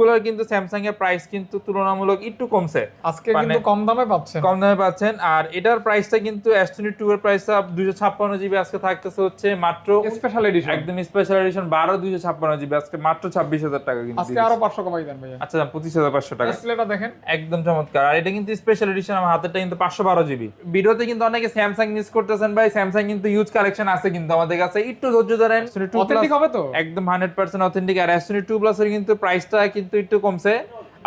সবগুলোর কিন্তু স্যামসাং এর প্রাইস কিন্তু তুলনামূলক একটু কমছে। আজকে মানে- কিন্তু কম দামে পাচ্ছেন। কম দামে পাচ্ছেন। আর এটার প্রাইসটা কিন্তু এসটোনি টু এর প্রাইসটা দুইশো ছাপ্পান্ন জিবি আজকে থাকতেছে হচ্ছে মাত্র স্পেশাল এডিশন একদম স্পেশাল এডিশন বারো দুইশো ছাপ্পান্ন জিবি আজকে মাত্র ছাব্বিশ হাজার টাকা কিন্তু আজকে আরও দিচ্ছে। পাঁচশো কমাই দেন ভাইয়া। আচ্ছা পঁচিশ হাজার পাঁচশো টাকা। ডিসপ্লেটা দেখেন। একদম চমৎকার। আর এটা কিন্তু স্পেশাল এডিশন আমার হাতেরটা কিন্তু পাঁচশো বারো জিবি ভিডিওতে কিন্তু অনেকে স্যামসাং মিস করতেছেন ভাই। স্যামসাং কিন্তু ইউজ কালেকশন আছে কিন্তু আমাদের কাছে। একটু ধৈর্য ধরেন অথেন্টিক হবে তো? একদম হান্ড্রেড পার্সেন্ট অথেন্টিক আর এসনি প্লাস এর কিন্তু প্রাইসটা কিন্তু একটু কমছে।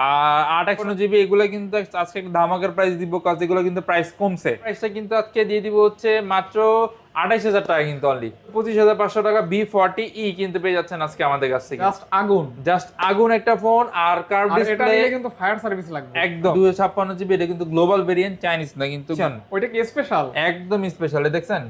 আর আট একশো জিবি এগুলো কিন্তু আজকে একটা ধামাকার প্রাইস দিব কাজ এগুলো কিন্তু প্রাইস কমছে। প্রাইসটা কিন্তু আজকে দিয়ে দিব হচ্ছে মাত্র আঠাইশ হাজার টাকা কিন্তু অনলি পঁচিশ হাজার পাঁচশো টাকা বি ফর্টি ই কিন্তু পেয়ে যাচ্ছেন আজকে আমাদের কাছ থেকে। জাস্ট আগুন। জাস্ট আগুন একটা ফোন আর কার্ভ ডিসপ্লে কিন্তু ফায়ার সার্ভিস লাগবে। একদম। দুশো ছাপ্পান্ন জিবি এটা কিন্তু গ্লোবাল ভেরিয়েন্ট চাইনিজ না কিন্তু ওইটা কি স্পেশাল একদম স্পেশাল দেখছেন?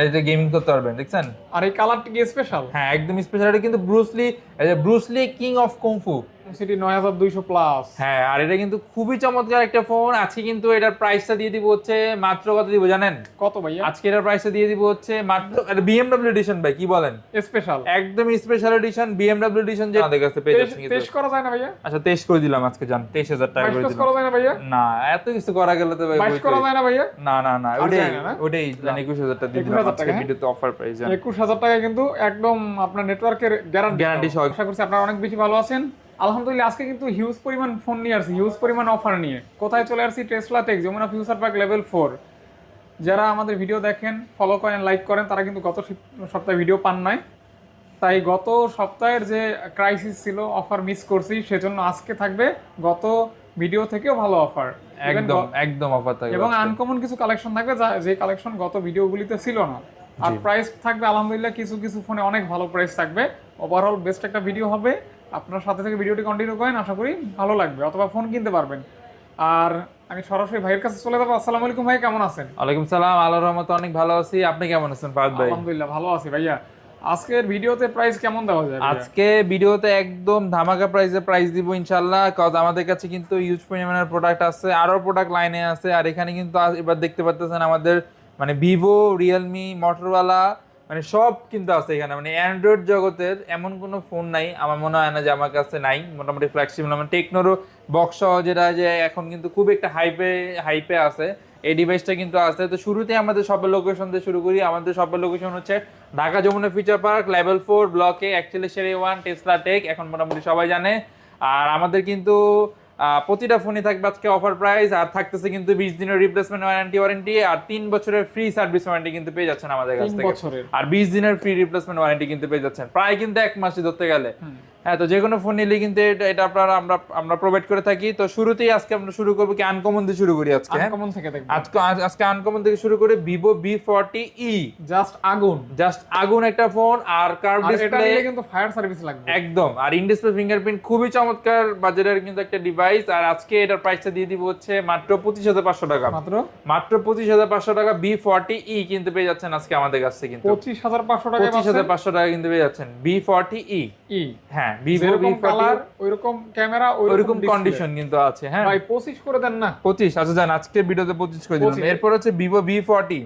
এই যে গেমিং করতে পারবেন দেখছেন? আর এই কালারটা কি স্পেশাল হ্যাঁ একদম স্পেশাল এটা কিন্তু ব্রুসলি এই যে Bruce Lee king of kung fu city নয় হাজার দুইশো প্লাস হ্যাঁ আর এটা কিন্তু খুবই চমৎকার একটা ফোন আজকে কিন্তু এটার প্রাইসটা দিয়ে দিব হচ্ছে মাত্র কত দিব জানেন? কত ভাইয়া? আজকে এটার প্রাইসটা দিয়ে দিব হচ্ছে মাত্র বিএমডব্লিউ এডিশন ভাই কি বলেন? স্পেশাল একদম স্পেশাল এডিশন বিএমডব্লিউ এডিশন যে আমাদের কাছে পেয়ে যাচ্ছেন করা যায় না ভাইয়া? আচ্ছা তেইশ করে দিলাম আজকে জান তেইশ হাজার টাকা করে দিলাম। করা যায় না ভাইয়া? না এত কিছু করা গেলে তো ভাই বাইশ করা যায় না ভাইয়া? না না না ওটাই? ওটাই জানি একুশ হাজার টাকা দিয়ে দিলাম আজকে? ভিডিওতে অফার প্রাইস জান। একুশ হাজার টাকা কিন্তু একদম আপনার নেটওয়ার্কের গ্যারান্টি Guarantee সহ। আশা করছি আপনারা অনেক বেশি ভালো আছেন। আলহামদুলিল্লাহ আজকে কিন্তু হিউজ পরিমাণ ফোন নিয়ে আসছি হিউজ পরিমাণ অফার নিয়ে। কোথায় চলে আসছি? Tesla tech Jamuna future park level four যারা আমাদের ভিডিও দেখেন ফলো করেন লাইক করেন তারা কিন্তু গত সপ্তাহে ভিডিও পান নাই। তাই গত সপ্তাহের যে ক্রাইসিস ছিল অফার মিস করছি সেজন্য আজকে থাকবে গত ভিডিও থেকেও ভালো অফার একদম একদম অফার থাকবে এবং আনকমন কিছু কালেকশন থাকবে যা- যে কালেকশন গত ভিডিওগুলিতে ছিল না। আর প্রাইস থাকবে আলহামদুলিল্লাহ কিছু কিছু ফোনে অনেক ভালো প্রাইস থাকবে। ওভারঅল বেস্ট একটা ভিডিও হবে। আপনার সাথে থেকে ভিডিওটি কন্টিনিউ করেন আশা করি ভালো লাগবে অথবা ফোন কিনতে পারবেন। আর আমি সরাসরি ভাইয়ের কাছে চলে যাব। আসসালামু আলাইকুম ভাই কেমন আছেন? ওয়ালাইকুম সালাম আল্লাহর রহমতে অনেক ভালো আছি। আপনি কেমন আছেন ফাহাদ ভাই? আলহামদুলিল্লাহ ভালো আছি ভাইয়া। আজকের ভিডিওতে প্রাইস কেমন দেওয়া যায়? আজকে ভিডিওতে একদম ধামাকা প্রাইসে প্রাইস দিব ইনশাল্লাহ কজ আমাদের কাছে কিন্তু ইউজ পরিমাণের প্রোডাক্ট আছে আরও প্রোডাক্ট লাইনে আছে আর এখানে কিন্তু এবার দেখতে পাচ্ছেন আমাদের মানে ভিভো রিয়েলমি মোটরওয়ালা মানে সব কিন্তু আছে এখানে। মানে অ্যান্ড্রয়েড জগতের এমন কোনো ফোন নাই, আমার মনে হয় না যে আমার কাছে নাই। মোটামুটি ফ্ল্যাগশিপ মানে টেকনোরও বক্স যেটা যে এখন কিন্তু খুব একটা হাইপে হাইপে আছে। এই ডিভাইসটা কিন্তু আছে। তো শুরুতে আমাদের সবের লোকেশন দিয়ে শুরু করি। আমাদের সবের লোকেশন হচ্ছে Dhaka Jamuna future park level four ব্লকে অ্যাকচুয়ালি সেরে ওয়ান টেসলা টেক এখন মোটামুটি সবাই জানে। আর আমাদের কিন্তু প্রতিটা ফোনে থাকবে আজকে অফার প্রাইস আর থাকতেছে কিন্তু বিশ দিনের রিপ্লেসমেন্ট ওয়ারেন্টি ওয়ারেন্টি আর তিন বছরের ফ্রি সার্ভিস ওয়ারেন্টি কিন্তু পেয়ে যাচ্ছেন আমাদের কাছ থেকে। আর বিশ দিনের ফ্রি রিপ্লেসমেন্ট ওয়ারেন্টি কিন্তু পেয়ে যাচ্ছেন। প্রায় কিন্তু এক মাসে ধরতে গেলে। হ্যাঁ তো যে কোনো ফোন নিলে কিন্তু এটা আপনারা আমরা আমরা প্রোভাইড করে থাকি। তো শুরুতেই আজকে আমরা শুরু করব কি আনকমন দিয়ে শুরু করি আজকে হ্যাঁ? আনকমন থেকে দেখবেন আজকে আজকে আনকমন থেকে শুরু করে Vivo B forty E just আগুন। জাস্ট আগুন একটা ফোন আর কার্ভ আর এটা ডিসপ্লে কিন্তু ফায়ার সার্ভিস লাগবে। একদম আর ইন ডিসপ্লে ফিঙ্গারপ্রিন্ট খুবই চমৎকার বাজারের কিন্তু একটা ডিভাইস আর আজকে এটার প্রাইসটা দিয়ে দিব হচ্ছে মাত্র পঁচিশ হাজার পাঁচশো টাকা। মাত্র? মাত্র পঁচিশ হাজার পাঁচশো টাকা বি ফর্টি ই কিন্তু পেয়ে যাচ্ছেন আজকে আমাদের কাছে কিন্তু। পঁচিশ হাজার পাঁচশো টাকা পঁচিশ হাজার পাঁচশো টাকা কিন্তু পেয়ে যাচ্ছেন বি ফর্টি ই হ্যাঁ ভিভো ভি কালার ওইরকম ক্যামেরা ওইরকম কন্ডিশন কিন্তু আছে হ্যাঁ। ভাই পঁচিশ করে দেন না। পঁচিশ আচ্ছা জান আজকে ভিডিওতে করে দিলাম। এরপর হচ্ছে Vivo V forty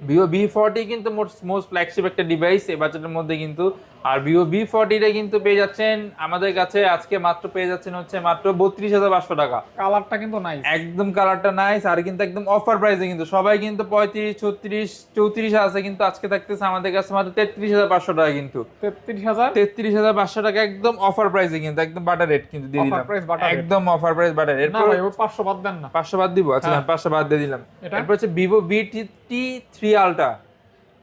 Vivo V forty কিন্তু মোস্ট ফ্ল্যাগশিপ একটা ডিভাইস এই বাজেটের মধ্যে কিন্তু আর ভিভো বি ফর্টিটা কিন্তু পেয়ে যাচ্ছেন আমাদের কাছে। আজকে মাত্র পেয়ে যাচ্ছেন হচ্ছে মাত্র বত্রিশ হাজার পাঁচশো টাকা। কালারটা কিন্তু নাই একদম কালারটা নাইস আর কিন্তু একদম অফার প্রাইসে কিন্তু। সবাই কিন্তু পঁয়ত্রিশ ছত্রিশ চৌত্রিশ আছে কিন্তু আজকে থাকতেছে আমাদের কাছে মাত্র তেত্রিশ হাজার পাঁচশো টাকা কিন্তু। তেত্রিশ হাজার? তেত্রিশ হাজার পাঁচশো টাকা একদম অফার প্রাইসে কিন্তু একদম বাটার রেট কিন্তু দিয়ে দিলাম। একদম অফার প্রাইস বাটার ওই পাঁচশো বাদ দেন না। পাঁচশো বাদ দিব আচ্ছা হ্যাঁ। পাঁচশো বাদ দিয়ে দিলাম। এটা? এরপর হচ্ছে Vivo V T three ultra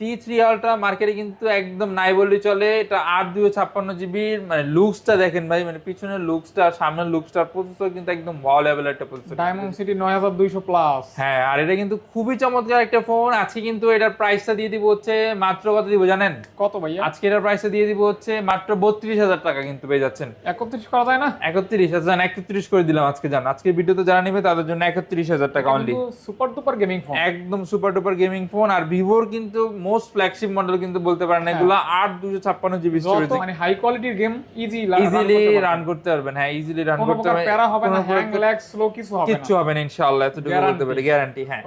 T three ultra মার্কেটে কিন্তু একদম নাই বললেই চলে। এটা আট দুশো ছাপ্পান্ন জিবির মানে লুকসটা দেখেন ভাই মানে পিছনের লুকসটা সামনের লুকসটা প্রসেসর কিন্তু একদম ওয়াও লেভেল একটা প্রসেসর ডায়মন্ড সিটি নয় হাজার দুইশো প্লাস হ্যাঁ আর এটা কিন্তু খুবই চমৎকার একটা ফোন আজকে কিন্তু এটার প্রাইসটা দিয়ে দিব হচ্ছে মাত্র কত দিব জানেন? কত ভাইয়া? আজকে এটার প্রাইসটা দিয়ে দিব হচ্ছে মাত্র বত্রিশ হাজার টাকা কিন্তু পেয়ে যাচ্ছেন। একত্রিশ করা যায় না? একত্রিশ হাজার একত্রিশ করে দিলাম আজকে জান। আজকে ভিডিওতে যারা নেবে তাদের জন্য একত্রিশ হাজার টাকা only super duper gaming phone একদম সুপার টুপার গেমিং ফোন আর ভিভোর কিন্তু মোস্ট ফ্ল্যাগশিপ মডেল কিন্তু বলতে পারেন হ্যাঁ। এগুলো আট দুশো ছাপ্পান্ন জিবি স্টোরেজ মানে হাই কোয়ালিটির গেম ইজি ইজিলি রান করতে পারবেন। হ্যাঁ ইজিলি রান করতে পারবেন। প্যারা হবে না হ্যাং ল্যাগ স্লো কিছু হবে না। হবে না ইনশাআল্লাহ এতটুকু বলতে পারি গ্যারান্টি হ্যাঁ।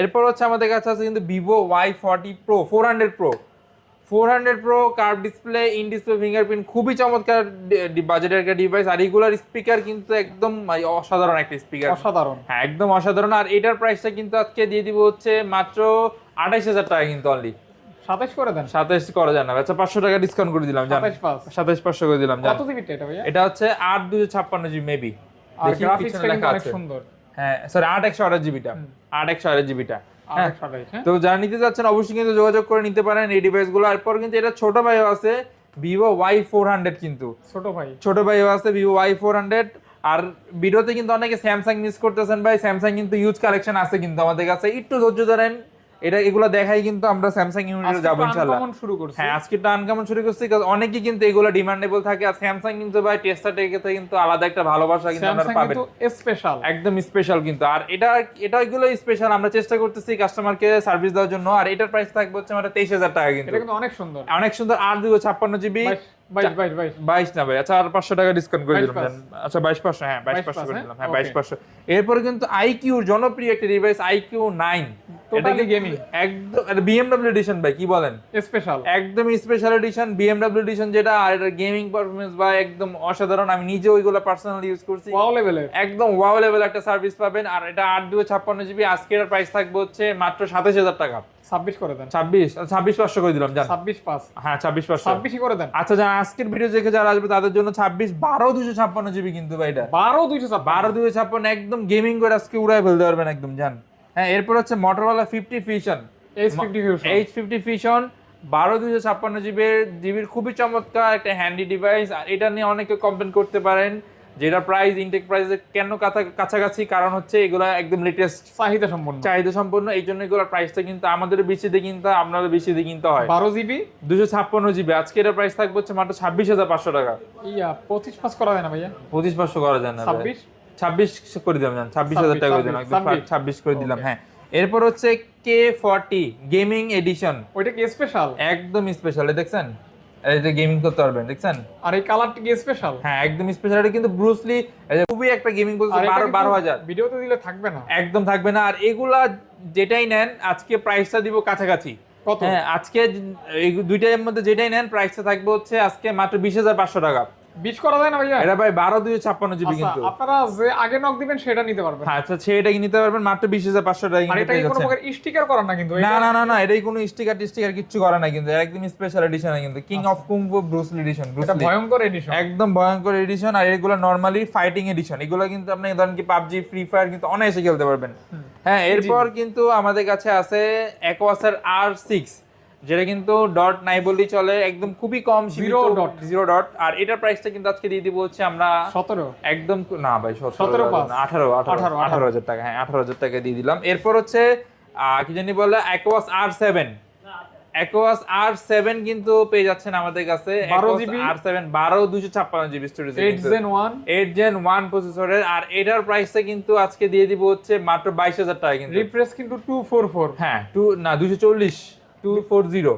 এরপর হচ্ছে আমাদের কাছে আছে কিন্তু Vivo Y forty pro four hundred pro four hundred pro curve display in display fingerprint খুবই চমৎকার বাজেটের একটা ডিভাইস আর রেগুলার স্পিকার কিন্তু একদম মানে অসাধারণ একটা স্পিকার অসাধারণ। হ্যাঁ একদম অসাধারণ আর এটার প্রাইসটা কিন্তু আজকে দিয়ে দিব হচ্ছে মাত্র আঠাইশ হাজার টাকা কিন্তু অনলি সাতাশ করে দেন। সাতাইশ করা যায় আচ্ছা পাঁচশো টাকা ডিসকাউন্ট করে দিলাম জান। সাতাশ পাঁচ। সাতাইশ পাঁচশো করে দিলাম জান। কত জিবিটা এটা ভাইয়া? এটা হচ্ছে আট দুশো ছাপ্পান্ন জিবি মেবি আর গ্রাফিক্সটা কিন্তু অনেক সুন্দর। হ্যাঁ সরি আট একশো আঠাশ জিবিটা আট একশো আঠাশ জিবিটা আর একশো আঠাশ, তো যারা নিতে চাচ্ছেন অবশ্যই কিন্তু যোগাযোগ করে নিতে পারেন এই ডিভাইসগুলো। এরপর কিন্তু এটা ছোট ভাইও আছে ভিভো ওয়াই ফোর হান্ড্রেড কিন্তু। ছোট ভাই। ছোট ভাইও আছে ভিভো ওয়াই ফোর হান্ড্রেড আর ভিডিওতে কিন্তু অনেকে স্যামসাং মিস করতেছেন ভাই। স্যামসাং কিন্তু ইউজ কালেকশন আছে কিন্তু আমাদের কাছে। একটু ধৈর্য ধরেন এটা এগুলো দেখাই কিন্তু আমরা স্যামসাং ইউনিটে যাব uncommon শুরু করছি। হ্যাঁ আজকে তো আনকামন শুরু করছি কারণ অনেকেই কিন্তু এগুলো ডিমান্ডেবল থাকে আর স্যামসাং কিন্তু ভাই টেস্টার টেকে কিন্তু আলাদা একটা ভালোবাসা কিন্তু আপনারা পাবেন কিন্তু স্পেশাল একদম স্পেশাল কিন্তু। আর এটা এটা এগুলো স্পেশাল আমরা চেষ্টা করতেছি কাস্টমারকে সার্ভিস দেওয়ার জন্য। আর এটার প্রাইস থাকবে হচ্ছে আমাদের তেইশ হাজার টাকা কিন্তু। এটা কিন্তু অনেক সুন্দর। অনেক সুন্দর দুশো ছাপ্পান্ন জিবি বাইশ বাইশ বাইশ বাইশ। বাইশ না ভাই আচ্ছা আর পাঁচশো টাকা ডিসকাউন্ট করে দিলাম আচ্ছা বাইশ পাঁচশো হ্যাঁ বাইশ পাঁচশো করে হ্যাঁ? দিলাম হ্যাঁ বাইশ পাঁচশো। এরপরে কিন্তু আইকিউর জনপ্রিয় একটা device iQOO nine Totally gaming। একদম বিএমডব্লিউ এডিশন ভাই কি বলেন? স্পেশাল একদম স্পেশাল এডিশন বিএমডব্লিউ এডিশন যেটা আর এটা গেমিং পারফরমেন্স বা একদম অসাধারণ। আমি নিজে ওইগুলো পার্সোনালি ইউজ করছি। ওয়াও একদম ওয়াও লেভেল একটা সার্ভিস পাবেন। আর এটা আট দুই ছাপ্পান্ন জিবি আজকের প্রাইস থাকবে হচ্ছে মাত্র সাতাশ হাজার টাকা। ছাব্বিশ করে দেন। ছাব্বিশ? ছাব্বিশ পাঁচশো করে দিলাম জান। হ্যাঁ ছাব্বিশ পাঁচশো। ছাব্বিশই করে দেন। আচ্ছা জান আজকের ভিডিও দেখে যারা আসবে তাদের জন্য ছাব্বিশ বারো দুশো ছাপ্পান্ন জিবি কিন্তু ভাই এটা। বারো দুইশো ছাব্বিশ বারো দুশো ছাপ্পান্ন একদম গেমিং করে আজকে উড়াই ফেলতে পারবেন একদম জান। হ্যাঁ এরপর হচ্ছে Motorola fifty fusion H fifty fusion H fifty fusion বারো দুশো ছাপ্পান্ন জিবির জিবির খুবই চমৎকার একটা হ্যান্ডি ডিভাইস আর এটা নিয়ে অনেকে কমপ্লেন করতে পারেন। যেটা প্রাইস ইনটেক প্রাইসে কেন কাছা- কাছাকাছি? কারণ হচ্ছে এগুলা একদম লেটেস্ট চাহিদা সম্পন্ন। চাহিদা সম্পন্ন এই জন্য এগুলোর প্রাইসটা কিন্তু আমাদের বেশি দিয়ে কিনতে আপনাদের বেশি দিয়ে কিনতে হয়। বারো জিবি দুশো ছাপ্পান্ন জিবি আজকে এটার প্রাইস থাকবে হচ্ছে মাত্র ছাব্বিশ হাজার পাঁচশো টাকা। ইয়া পঁচিশ পাস করা যায় না ভাইয়া? পঁচিশ পাঁচশো করা যায় না। ছাব্বিশ? ছাব্বিশ করে দিলাম জান। ছাব্বিশ হাজার টাকা করে দিলাম। ছাব্বিশ করে দিলাম হ্যাঁ। এরপর হচ্ছে কে ফর্টি গেমিং এডিশন ওইটা কি স্পেশাল একদম স্পেশাল দেখছেন? যে গেমিং করতে পারবেন দেখছেন? আর এই কালারটা কি স্পেশাল হ্যাঁ একদম স্পেশাল এটা কিন্তু ব্রুসলি খুবই একটা গেমিং বলছে বারো বারো হাজার। ভিডিওতে দিলে থাকবে না। একদম থাকবে না। আর এগুলা যেটাই নেন আজকে প্রাইসটা দিব কাছাকাছি। কত? হ্যাঁ আজকে এই দুইটার মধ্যে যেটাই নেন প্রাইসটা থাকবে হচ্ছে আজকে মাত্র বিশ হাজার পাঁচশো টাকা। বিশ করা যায় না ভাইয়া? এটা ভাই বারো দুই ছাপ্পান্ন জিবি আচ্ছা, কিন্তু। আপনারা যে আগে নক দিবেন সেটা নিতে পারবেন। হ্যাঁ আচ্ছা সেটা কি নিতে পারবেন মাত্র বিশ হাজার পাঁচশো টাকা আর কিন্তু এটা কোনো প্রকার স্টিকার করা না কিন্তু না না না না এটাই কোনো স্টিকার কিচ্ছু করে না কিন্তু একদম স্পেশাল এডিশন কিন্তু। King of kung fu Bruce Lee edition এটা ভয়ঙ্কর এডিশন একদম ভয়ঙ্কর এডিশন আর এগুলো নরমালি ফাইটিং এডিশন এগুলো কিন্তু আপনি ধরেন কি পাবজি ফ্রি ফায়ার কিন্তু অনায়াসে খেলতে পারবেন। হ্যাঁ এরপর কিন্তু আমাদের কাছে আছে অ্যাকোয়াসার আর সিক্স যেটা কিন্তু ডট নাই বললেই চলে একদম খুবই কম Zero dot। জিরো ডট আর এটার প্রাইসটা কিন্তু আজকে দিয়ে দিব হচ্ছে আমরা সতেরো। একদম না ভাই সতেরো আঠারো আঠারো আঠারো, হাজার টাকা হ্যাঁ আঠারো হাজার টাকা দিয়ে দিলাম। এরপর হচ্ছে কি জানি বলে Aquos R seven Aquos R seven কিন্তু পেয়ে যাচ্ছেন আমাদের কাছে। 12 GB আর সেভেন বারো দুশো ছাপ্পান্ন GB storage eight gen one eight gen one প্রসেসরের আর এটার প্রাইসটা কিন্তু আজকে দিয়ে দিব হচ্ছে মাত্র বাইশ হাজার টাকা কিন্তু। রিফ্রেশ কিন্তু টু ফোর ফোর হ্যাঁ টু না দুশো চল্লিশ। Two four zero.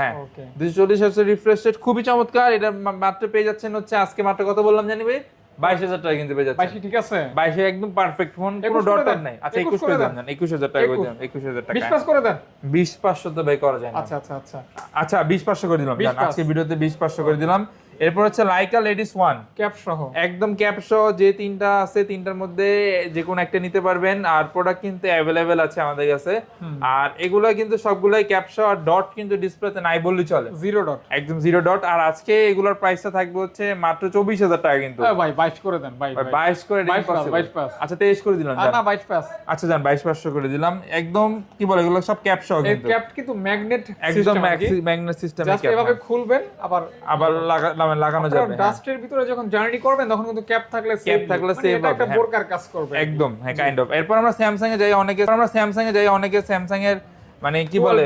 হ্যাঁ। দুশো চল্লিশ হচ্ছে রিফ্রেশ রেট খুবই চমৎকার। এটা মাত্র পেয়ে যাচ্ছেন হচ্ছে আজকে মাত্র কত বললাম জানি ভাই? বাইশ হাজার টাকা কিন্তু পেয়ে যাচ্ছেন। ঠিক আছে। বাইশে একদম পারফেক্ট ফোন কোনো একুশ করে ডট দেন। নাই। আচ্ছা একুশ করে দেন। একুশ হাজার টাকা করে একুশ। একুশ হাজার বিশ টাকা পাস করে দেন। বিশ পাঁচশো তো ব্যয় করা যায় আচ্ছা আচ্ছা আচ্ছা। আচ্ছা বিশ পাঁচশো করে দিলাম। 20 জান, আজকে ভিডিওতে বিশ পাঁচশো করে দিলাম। এরপর হচ্ছে লাইকা লেডিস ওয়ান ক্যাপ সহ। একদম ক্যাপশো যে তিনটা আছে তিনটার মধ্যে যে কোনো একটা নিতে পারবেন। আর প্রোডাক্ট কিন্তু অ্যাভেলেবেল আছে আমাদের কাছে। আর এগুলা কিন্তু সবগুলাই ক্যাপশো আর ডট কিন্তু ডিসপ্লেতে নাই বললেই চলে। জিরো ডট একদম জিরো ডট আর আজকে এগুলোর প্রাইসটা থাকবে হচ্ছে মাত্র চব্বিশ হাজার টাকা কিন্তু। ভাই বাইশ করে দেন ভাই। বাইশ। করে দিন পাস, বাইশ পাস। আচ্ছা তেইশ করে দিলাম না বাইশ পাস। আচ্ছা যান বাইশ পাঁচশো করে দিলাম। একদম কি বলে এগুলো সব ক্যাপশো এই কিন্তু। ক্যাপ কিন্তু ম্যাগনেট একদম ম্যাগনেট সিস্টেম এভাবে খুলবেন আবার আবার লাগা- লাগানো- লাগানো যাবে হ্যাঁ। ডাস্টের ভিতরে যখন জার্নি করবেন তখন কিন্তু ক্যাপ থাকলে সেফ থাকলে সেভ হবে একটা হ্যাঁ। বোরকার কাজ করবে একদম হ্যাঁ কাইন্ড অফ এরপর আমরা স্যামসাং এ যাই অনেকে আমরা স্যামসাং এ যাই অনেকে স্যামসাং এর মানে কি বলে?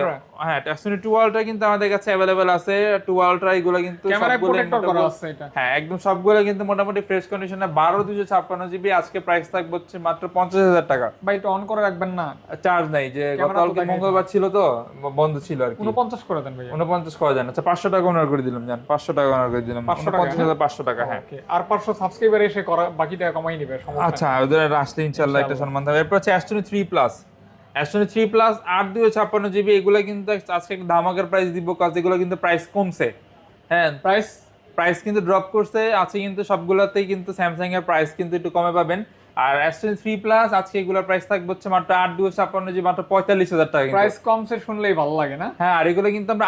হ্যাঁ ট্যাক্সনি টু আলট্রা কিন্তু আমাদের কাছে অ্যাভেলেবেল আছে। টু আলট্রা এগুলো কিন্তু হ্যাঁ একদম সবগুলো কিন্তু মোটামুটি ফ্রেশ কন্ডিশনে বারো দুশো ছাপ্পান্ন জিবি আজকে প্রাইস থাকবে হচ্ছে মাত্র পঞ্চাশ হাজার টাকা। ভাই এটা অন করে রাখবেন না। চার্জ নাই যে গতকালকে মঙ্গলবার ছিল তো বন্ধ ছিল আর কি। উনপঞ্চাশ করে দেন ভাই উনপঞ্চাশ করা যায় না আচ্ছা পাঁচশো টাকা অনার করে দিলাম জান। পাঁচশো টাকা অনার করে দিলাম। 500 টাকা, পঞ্চাশ হাজার পাঁচশো টাকা হ্যাঁ। আর পাঁচশো সাবস্ক্রাইবার এসে করা বাকি টাকা কমাই নিবে আচ্ছা ওদের আসলে ইনশাল্লাহ একটা সম্মান থাকবে এরপর হচ্ছে অ্যাস্টনি three plus S three plus আট দুই ছাপ্পান্ন জিবি এগুলো কিন্তু আজকে একটা ধামাকার প্রাইস দিব কাজ এগুলো কিন্তু প্রাইস কমছে। হ্যাঁ প্রাইস প্রাইস কিন্তু ড্রপ করছে আছে কিন্তু সবগুলোতেই কিন্তু স্যামসাংয়ের প্রাইস কিন্তু একটু কমে পাবেন। আর থ্রি প্লাস আজকে এগুলোর প্রাইস থাকবে হচ্ছে মাত্র আট ছাপ্পান্ন জিবি মাত্র পঁয়তাল্লিশ হাজার টাকা প্রাইস শুনলেই ভালো লাগে না? হ্যাঁ আর এগুলো কিন্তু আমরা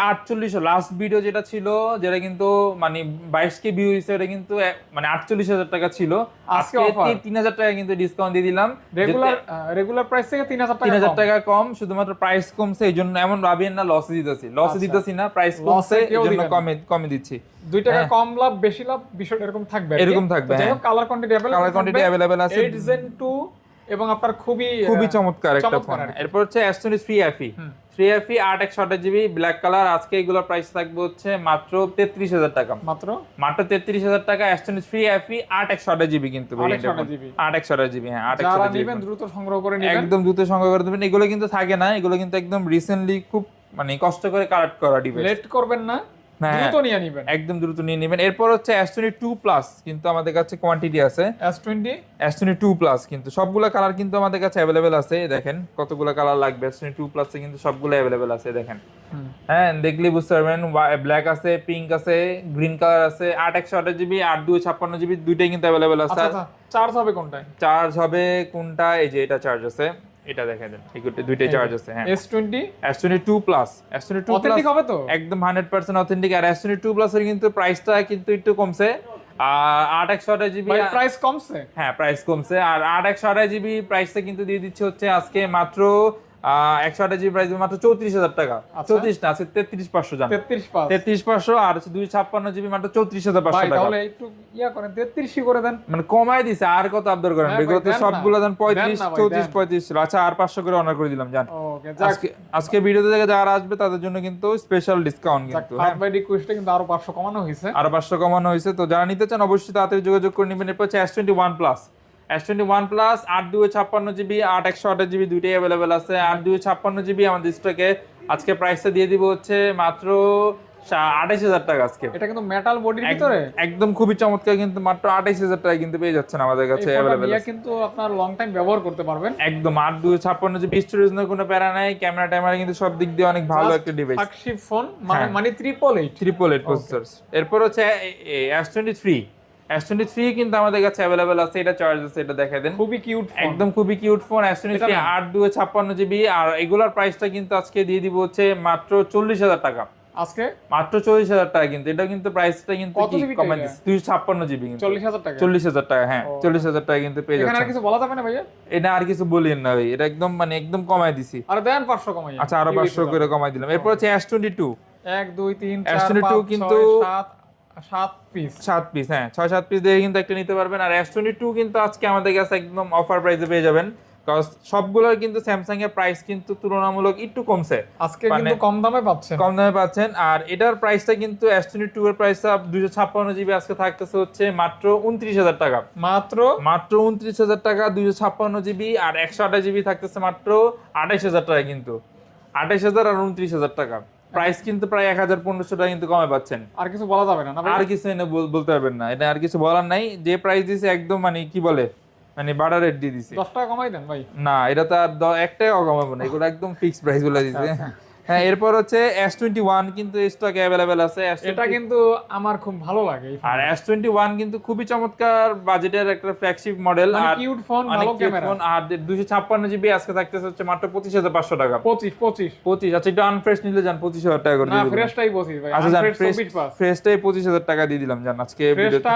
লাস্ট ভিডিও যেটা ছিল যেটা কিন্তু মানে বাইশ কে ভিউ হয়েছে ওটা কিন্তু মানে আটচল্লিশ হাজার টাকা ছিল। আজকে তিন হাজার টাকা কিন্তু ডিসকাউন্ট দিয়ে দিলাম। রেগুলার রেগুলার প্রাইস থেকে তিন হাজার তিন হাজার কম। টাকা কম শুধুমাত্র প্রাইস কমছে এই জন্য এমন ভাবিয়েন না লসে দিতেছি। লসে আচ্ছা। দিতেছি না প্রাইস কমছে এই জন্য কমে কমে দিচ্ছি। দুই টাকা হ্যাঁ। কম লাভ বেশি লাভ বিষয়টা এরকম থাকবে এরকম থাকবে, colour quantity colour quantity available আছে। এইট জেন টু এবং আপনার খুবই খুবই চমৎকার একটা ফোন এরপর হচ্ছে থ্রি এফি হুম। থ্রি এফি আট একশো আঠাশ জিবি ব্ল্যাক কালার আজকে এগুলোর প্রাইস থাকবে হচ্ছে মাত্র তেত্রিশ হাজার টাকা। মাত্র? মাত্র তেত্রিশ হাজার টাকা টোয়েন্টি থ্রি এফি আট একশো আঠাশ জিবি কিন্তু আট একশো আঠাশ জিবি। হ্যাঁ আট একশো নেবেন দ্রুত সংগ্রহ করে নেবেন। একদম দ্রুত সংগ্রহ করে দেবেন। এগুলো কিন্তু থাকে না এগুলো কিন্তু একদম রিসেন্টলি খুব মানে কষ্ট করে কালেক্ট করা ডিভাইস লেট করবেন না। দ্রুত নিয়ে নেবেন। একদম দ্রুত নিয়ে নেবেন। এরপর হচ্ছে এস টোয়েন্টি টু প্লাস কিন্তু আমাদের কাছে কোয়ান্টিটি আছে। S twenty S twenty two plus কিন্তু সবগুলো কালার কিন্তু আমাদের কাছে অ্যাভেলেবেল আছে দেখেন। কতগুলো কালার লাগবে এস টোয়েন্টি টু প্লাসে কিন্তু সবগুলো অ্যাভেলেবেল আছে দেখেন। হ্যাঁ দেখলে বুঝতে পারবেন ব্ল্যাক আছে পিঙ্ক আছে গ্রিন কালার আছে আট একশো আঠাশ জিবি আট দুই ছাপ্পান্ন জিবি দুইটাই কিন্তু অ্যাভেলেবেল আছে। আচ্ছা আচ্ছা চার্জ হবে কোনটায়? চার্জ হবে কোনটা? এই যে এটা চার্জ আছে। এটা দেখা দেন। দুইটাই চার্জ আছে হ্যাঁ। S twenty S twenty two plus S twenty two plus authentic হবে তো? একদম হান্ড্রেড পার্সেন্ট অথেন্টিক আর S22 প্লাস এর কিন্তু প্রাইসটা কিন্তু একটু কমছে। আর আট একশো আঠাশ জিবি প্রাইস কমছে? হ্যাঁ প্রাইস কমছে। আর আট একশো আঠাশ জিবি প্রাইসটা কিন্তু দিয়ে দিচ্ছে হচ্ছে আজকে মাত্র একশো আঠাশ জিবি প্রাইস মাত্র চৌত্রিশ হাজার টাকা। আচ্ছা। চৌত্রিশ না আছে তেত্রিশ পাঁচশো জান তেত্রিশ পাঁচশো আর হচ্ছে দুই ছাপ্পান্ন জিবি মাত্র চৌত্রিশ হাজার পাঁচশো টাকা। একটু ইয়া করেন তেত্রিশই করে দেন। মানে কমায় দিছে আর কত আবদার করেন? হ্যাঁ। সবগুলো দেন পঁয়ত্রিশ চৌত্রিশ পঁয়ত্রিশ। ছিল আচ্ছা আর পাঁচশো করে অনার করে দিলাম জান। আজকে ভিডিওতে থেকে যারা আসবে তাদের জন্য কিন্তু স্পেশাল ডিসকাউন্ট কিন্তু হ্যাঁ। রিকোয়েস্টে কিন্তু আরও পাঁচশো কমানো হয়েছে। আরও পাঁচশো কমানো হয়েছে। তো যারা নিতে চান অবশ্যই তাড়াতাড়ি যোগাযোগ করে নেবেন। এরপর হচ্ছে S twenty one plus S twenty one plus আট দুই ছাপ্পান্ন জিবি আট একশো আঠাশ জিবি দুইটাই অ্যাভেলেবেল আছে। আট দুই ছাপ্পান্ন জিবি আমাদের স্টকে আজকে প্রাইসটা দিয়ে দিব হচ্ছে মাত্র আঠাইশ হাজার টাকা আজকে। এটা কিন্তু মেটাল বডির ভিতরে? একদম খুবই চমৎকার কিন্তু মাত্র আঠাইশ হাজার টাকা কিন্তু পেয়ে যাচ্ছেন আমাদের কাছে অ্যাভেলেবেল নিয়ে কিন্তু আপনার লং টাইম ব্যবহার করতে পারবেন। একদম আট দুই ছাপ্পান্ন জিবি স্টোরেজ কোনো প্যারা নাই ক্যামেরা ট্যামেরা কিন্তু সব দিক দিয়ে অনেক ভালো একটা ডিভাইস ফ্ল্যাগশিপ ফোন মানে হ্যাঁ। মানে triple eight triple eight processor এরপর হচ্ছে S twenty three S three কিন্তু আমাদের কাছে অ্যাভেলেবেল আছে এটা চার্জ আছে এটা দেখাই দেন। খুবই কিউট একদম খুবই cute phone S twenty three আট দুই ছাপ্পান্ন জিবি আর এগুলার প্রাইসটা কিন্তু আজকে দিয়ে দিব হচ্ছে মাত্র চল্লিশ হাজার টাকা। আজকে? মাত্র চল্লিশ হাজার টাকা কিন্তু এটা কিন্তু প্রাইসটা কিন্তু কত কি? GB কমাই এটা? দিচ্ছে দুই ছাপ্পান্ন জিবি চল্লিশ হাজার টাকা। চল্লিশ হাজার টাকা হ্যাঁ চল্লিশ হাজার টাকা কিন্তু পেয়ে যাচ্ছে কিছু বলা যাবে না ভাইয়া? এটা আর কিছু বলিয়েন না ভাই এটা একদম মানে একদম কমাই দিছি। আর দেন পাঁচশো কমাই। আচ্ছা আরও পাঁচশো করে কমাই দিলাম। এরপর হচ্ছে এস টোয়েন্টি টু এক দুই তিন S22 চার পাঁচ কিন্তু- কিন্তু সাত পিস সাত পিস হ্যাঁ ছয় সাত পিস দিয়ে কিন্তু একটা নিতে পারবেন। আর এস টোয়েন্টি টু কিন্তু আজকে আমাদের কাছে একদম অফার প্রাইসে পেয়ে যাবেন। কজ সবগুলোর কিন্তু স্যামসাং এর প্রাইস কিন্তু তুলনামূলক একটু কমছে। আজকে মানে- কিন্তু কম দামে পাচ্ছেন। কম দামে পাচ্ছেন। আর এটার প্রাইসটা কিন্তু এস টোয়েন্টি টু এর প্রাইসটা দুইশো ছাপ্পান্ন জিবি আজকে থাকতেছে হচ্ছে মাত্র উনত্রিশ হাজার টাকা। মাত্র? মাত্র উনত্রিশ হাজার টাকা দুইশো ছাপ্পান্ন জিবি আর একশো আঠাশ জিবি থাকতেছে মাত্র আঠাইশ হাজার টাকা কিন্তু। আঠাইশ হাজার আর উনত্রিশ হাজার টাকা। প্রাইস কিন্তু প্রায় এক হাজার পনেরোশো টাকা কিন্তু কমে পাচ্ছেন। আর কিছু বলা যাবে না আর কিছু এনে বলতে পারবেন না। এটা আর কিছু বলার নাই। যে প্রাইস দিছে একদম মানে কি বলে মানে বাড়া রেট দিয়ে দিছে। দশ টাকা কমাই দেন ভাই। না এটা তো আর এক কমাবো না। এগুলো একদম ফিক্সড প্রাইসগুলো দিছে। হ্যাঁ এরপর হচ্ছে এস টোয়েন্টি ওয়ান কিন্তু স্টক अवेलेबल আছে। এটা কিন্তু আমার খুব ভালো লাগে আর এস টোয়েন্টি ওয়ান কিন্তু খুবই চমৎকার বাজেটের একটা ফ্ল্যাগশিপ মডেল মানে আর কিউট ফোন মানে ভালো ক্যামেরা ফোন আর দুশো ছাপ্পান্ন জিবি আজকে থাকতেছে হচ্ছে মাত্র পঁচিশ হাজার পাঁচশো টাকা। পঁচিশ পঁচিশ। পঁচিশ আচ্ছা একটু আনফ্রেশ নিলে যান পঁচিশ হাজার টাকা করে দিই না ফ্রেশটাই পঁচিশ ভাই। আচ্ছা যান ফ্রেশটাই পঁচিশ হাজার টাকা দিয়ে দিলাম জান আজকে ভিডিওটা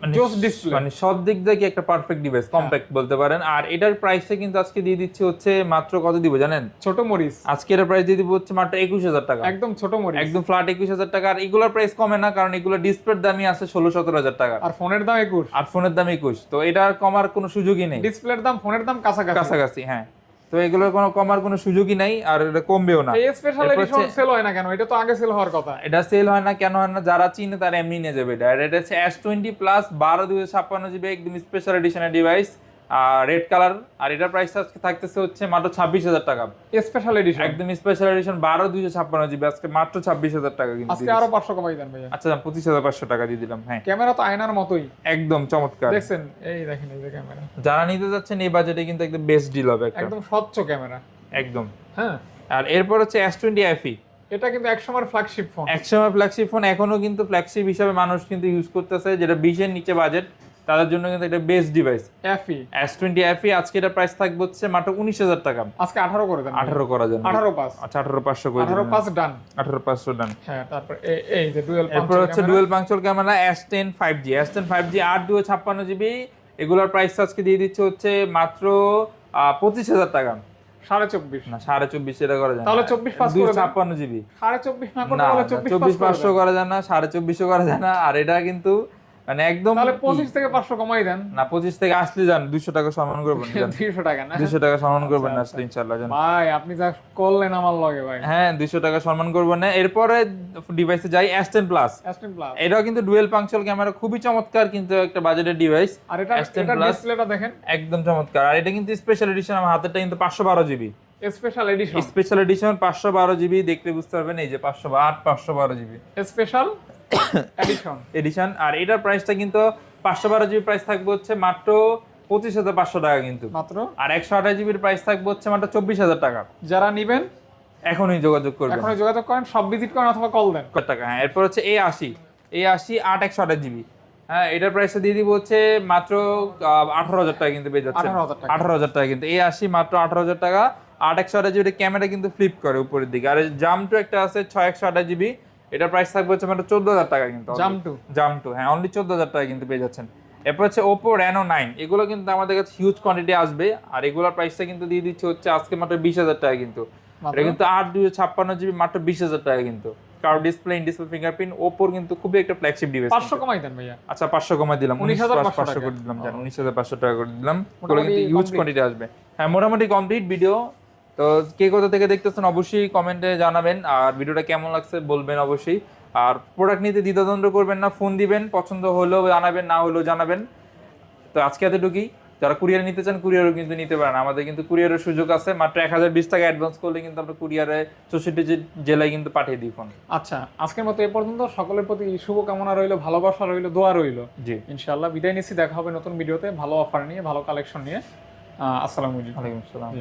মানে মানে সব দিক থেকে একটা পারফেক্ট ডিভাইস কম্প্যাক্ট বলতে পারেন। আর এটার প্রাইসটা কিন্তু আজকে দিয়ে দিচ্ছে হচ্ছে মাত্র কত দিব জানেন? ছোট মরিচ। আজকে এর প্রাইস দিয়ে দিব হচ্ছে মাত্র একুশ হাজার টাকা। একদম ছোট মরিচ। একদম ফ্ল্যাট একুশ হাজার টাকা। আর এগুলোর প্রাইস কমে না কারণ এগুলো ডিসপ্লের দামই আছে ষোলো সতেরো হাজার টাকা। আর ফোনের দাম একুশ। আর ফোনের দাম একুশ। তো এটার কমার কোনো সুযোগই নেই। ডিসপ্লের দাম ফোনের দাম কাছাকাছি। কাছাকাছি হ্যাঁ। তো এগুলোর কোনো কমার কোনো সুযোগই নাই আর এটা কমবেও না। এই স্পেশাল এডিশন সেল হয় না কেন? এটা তো আগে সেল হওয়ার কথা। এটা সেল হয় না কেন? হয় না যারা চিনে তারা এমনি নিয়ে যাবে। এটা এটা হচ্ছে এস টোয়েন্টি প্লাস বারো দুশো ছাপ্পান্ন জিবি একদম স্পেশাল এডিশনের ডিভাইস আর রেড কালার আর এটার প্রাইস আজকে থাকতেছে হচ্ছে মাত্র ছাব্বিশ হাজার টাকা। স্পেশাল এডিশন একদম স্পেশাল এডিশন বারো দুইশো ছাপ্পান্ন জিবি আজকে মাত্র ছাব্বিশ হাজার টাকা কিন্তু আজকে আরও পাঁচশো কমাই দেন ভাইয়া। আচ্ছা পঁচিশ হাজার পাঁচশো টাকা দিয়ে দিলাম হ্যাঁ। ক্যামেরা তো আয়নার মতোই। একদম চমৎকার। দেখছেন? এই দেখেন এই যে ক্যামেরা। যারা নিতে যাচ্ছেন এই বাজেটে কিন্তু একদম বেস্ট ডিল হবে একদম স্বচ্ছ ক্যামেরা। একদম। হ্যাঁ। আর এরপর হচ্ছে এস টোয়েন্টি এফি এটা কিন্তু একসময় ফ্ল্যাগশিপ ফোন একসময় ফ্ল্যাগশিপ ফোন এখনও কিন্তু ফ্ল্যাগশিপ হিসাবে মানুষ কিন্তু ইউজ করতেছে যেটা বিশের নিচে বাজেট তাদের জন্য কিন্তু এটা best device F E S twenty F E আজকে এটা প্রাইস থাকবে হচ্ছে মাত্র উনিশ হাজার টাকা। আজকে আঠারো করে দেন। আঠারো করা যায় আঠারো পাঁচ। আচ্ছা আঠারো পাঁচশো করে আঠারো পাঁচ ডান আঠারো পাঁচশো ডান হ্যাঁ তারপর এই- যে ডুয়েল এরপর হচ্ছে dual punctual camera S ten five G S ten five G আট দুশো ছাপ্পান্ন জিবি এগুলোর প্রাইস আজকে দিয়ে দিচ্ছে হচ্ছে মাত্র পঁচিশ হাজার টাকা। সাড়ে চব্বিশ। না সাড়ে চব্বিশ এটা করা যায় তাহলে 24 পাঁচ করে দেন। ছাপ্পান্ন জিবি সাড়ে চব্বিশ না চব্বিশ চব্বিশ পাঁচ পাঁচশো করা যায় না সাড়ে চব্বিশও করা যায় না। আর এটা কিন্তু মানে একদম তাহলে কি? পঁচিশ থেকে পাঁচশো কমাই দেন। না পঁচিশ থেকে আসলে যান দুশো টাকা সম্মান করবেন দুইশো টাকা না। দুশো টাকা সম্মান করবেন না আচ্ছা, আসলে ইনশাল্লাহ জান ভাই আপনি যা করলেন আমার লগে ভাই। হ্যাঁ দুশো টাকা সম্মান করবেন না। এরপরে ডিভাইসে যাই প্লাস প্লাস এটাও কিন্তু ডুয়েল ক্যামেরা খুবই চমৎকার কিন্তু একটা বাজেটের ডিভাইস আর এটা S10 এটা Plus। ডিসপ্লেটা দেখেন। একদম চমৎকার। আর এটা কিন্তু স্পেশাল এডিশন আমার হাতেরটা কিন্তু পাঁচশো বারো GB special edition special edition পাঁচশো বারো জিবি দেখতে বুঝতে পারবেন এই যে পাঁচশো আট পাঁচশো বারো জিবি স্পেশাল এডিশন এডিশন আর এটার প্রাইসটা কিন্তু পাঁচশো বারো জিবি প্রাইস থাকবে হচ্ছে মাত্র পঁচিশ হাজার পাঁচশো টাকা কিন্তু। মাত্র? আর একশো আঠাশ জিবির প্রাইস থাকবে হচ্ছে মাত্র চব্বিশ হাজার টাকা। যারা নিবেন এখনই যোগাযোগ করবেন। এখনই যোগাযোগ করেন সব ভিজিট করেন অথবা কল দেন। কত টাকা? হ্যাঁ এরপর হচ্ছে এ আশি। এ আশি আট একশো আঠাশ জিবি হ্যাঁ এটার প্রাইসটা দিয়ে দিব হচ্ছে মাত্র আঠারো হাজার টাকা কিন্তু পেয়ে যাচ্ছে 18,000 টাকা। আঠারো হাজার টাকা কিন্তু। এ আশি মাত্র আঠারো হাজার টাকা। আট একশো আঠাশ জিবি ক্যামেরা কিন্তু ফ্লিপ করে উপরের দিকে। আর জাম টু একটা আছে ছয় একশো আঠাশ জিবি এটার প্রাইস থাকবে হচ্ছে মাত্র চোদ্দ হাজার টাকা কিন্তু জাম টু জাম টু হ্যাঁ অনলি চোদ্দ হাজার টাকা কিন্তু পেয়ে যাচ্ছেন। এরপর হচ্ছে ওপো রেনো নাইন এগুলো কিন্তু আমাদের কাছে হিউজ কোয়ান্টিটি আসবে আর এগুলোর প্রাইসটা কিন্তু দিয়ে দিচ্ছে হচ্ছে আজকে মাত্র বিশ হাজার টাকা কিন্তু? এটা কিন্তু আট দুশো ছাপ্পান্ন জিবি মাত্র বিশ হাজার টাকা কিন্তু। কার ডিসপ্লে ইন ডিসপ্লে ফিঙ্গারপ্রিন্ট ওপোর কিন্তু খুবই একটা ফ্ল্যাগশিপ ডিভাইস পাঁচশো কমাই দেন ভাইয়া। আচ্ছা পাঁচশো কমাই দিলাম উনিশ 19,500 পাঁচশো করে দিলাম জান উনিশ হাজার পাঁচশো টাকা করে দিলাম। এগুলো কিন্তু complete। কোয়ান্টিটি আসবে। হ্যাঁ মোটামুটি কমপ্লিট ভিডিও তো কে কোথা থেকে দেখতেছেন অবশ্যই কমেন্টে জানাবেন। আর ভিডিওটা কেমন লাগছে বলবেন অবশ্যই। আর প্রোডাক্ট নিতে দ্বিধাদ্বন্দ্ব করবেন না ফোন দিবেন পছন্দ হলেও জানাবেন না হলেও জানাবেন। তো আজকে এতটুকুই। যারা কুরিয়ার নিতে চান কুরিয়ারও কিন্তু নিতে পারেন। আমাদের কিন্তু কুরিয়ারের সুযোগ আছে। মাত্র এক হাজার বিশ টাকা অ্যাডভান্স করলে কিন্তু আমরা কুরিয়ারে চৌষট্টি জেলায় কিন্তু পাঠিয়ে দিই ফোন আচ্ছা আজকের মতো এ পর্যন্ত। সকলের প্রতি শুভকামনা রইল ভালোবাসা রইল দোয়া রইল। জি। ইনশাল্লাহ বিদায় নিচ্ছি। দেখা হবে নতুন ভিডিওতে। ভালো অফার নিয়ে ভালো কালেকশন নিয়ে। আসসালামু আলাইকুম। আসসালাম।